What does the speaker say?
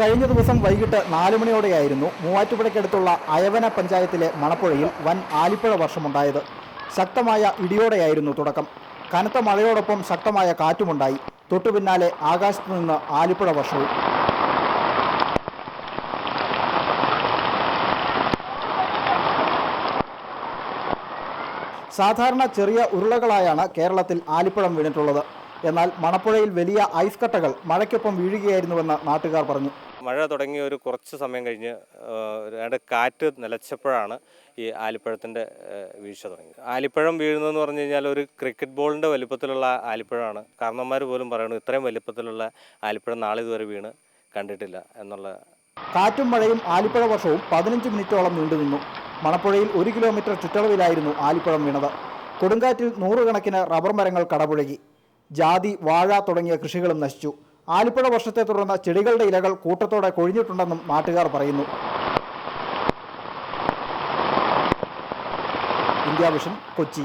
കഴിഞ്ഞ ദിവസം വൈകിട്ട് നാല് മണിയോടെയായിരുന്നു മൂവാറ്റുപുഴയ്ക്കടുത്തുള്ള അയവന പഞ്ചായത്തിലെ മണപ്പുഴയിൽ വൻ ആലിപ്പുഴ വർഷമുണ്ടായത്. ശക്തമായ ഇടിയോടെയായിരുന്നു തുടക്കം. കനത്ത മഴയോടൊപ്പം ശക്തമായ കാറ്റുമുണ്ടായി. തൊട്ടുപിന്നാലെ ആകാശത്തു നിന്ന് ആലിപ്പുഴ വർഷവും. സാധാരണ ചെറിയ ഉരുളകളായാണ് കേരളത്തിൽ ആലിപ്പഴം വീണിട്ടുള്ളത്. എന്നാൽ മണപ്പുഴയിൽ വലിയ ഐസ് കട്ടകൾ മഴയ്ക്കൊപ്പം വീഴുകയായിരുന്നുവെന്ന് നാട്ടുകാർ പറഞ്ഞു. മഴ തുടങ്ങിയ ഒരു കുറച്ച് സമയം കഴിഞ്ഞ് രണ്ട് കാറ്റ് നിലച്ചപ്പോഴാണ് ഈ ആലിപ്പഴത്തിന്റെ വീഴ്ച തുടങ്ങിയത്. ആലിപ്പഴം വീഴുന്നതെന്ന് പറഞ്ഞു കഴിഞ്ഞാൽ ഒരു ക്രിക്കറ്റ് ബോളിന്റെ വലിപ്പത്തിലുള്ള ആലിപ്പഴമാണ്. കാരണന്മാർ പോലും പറയുന്നു ഇത്രയും വലിപ്പത്തിലുള്ള ആലിപ്പഴം നാളെ ഇതുവരെ വീണ് കണ്ടിട്ടില്ല എന്നുള്ള. കാറ്റും മഴയും ആലിപ്പഴ വർഷവും പതിനഞ്ച് മിനിറ്റോളം നീണ്ടുനിന്നു മണപ്പുഴയിൽ ഒരു കിലോമീറ്റർ ചുറ്റളവിലായിരുന്നു ആലിപ്പഴം വീണത്. കൊടുങ്കാറ്റിൽ നൂറുകണക്കിന് റബ്ബർ മരങ്ങൾ കടപുഴകി. ജാതി വാഴ തുടങ്ങിയ കൃഷികളും നശിച്ചു. ആലിപ്പുഴ വർഷത്തെ തുടർന്ന് ചെടികളുടെ ഇലകൾ കൂട്ടത്തോടെ കൊഴിഞ്ഞിട്ടുണ്ടെന്നും നാട്ടുകാർ പറയുന്നു. India Vision Kochi.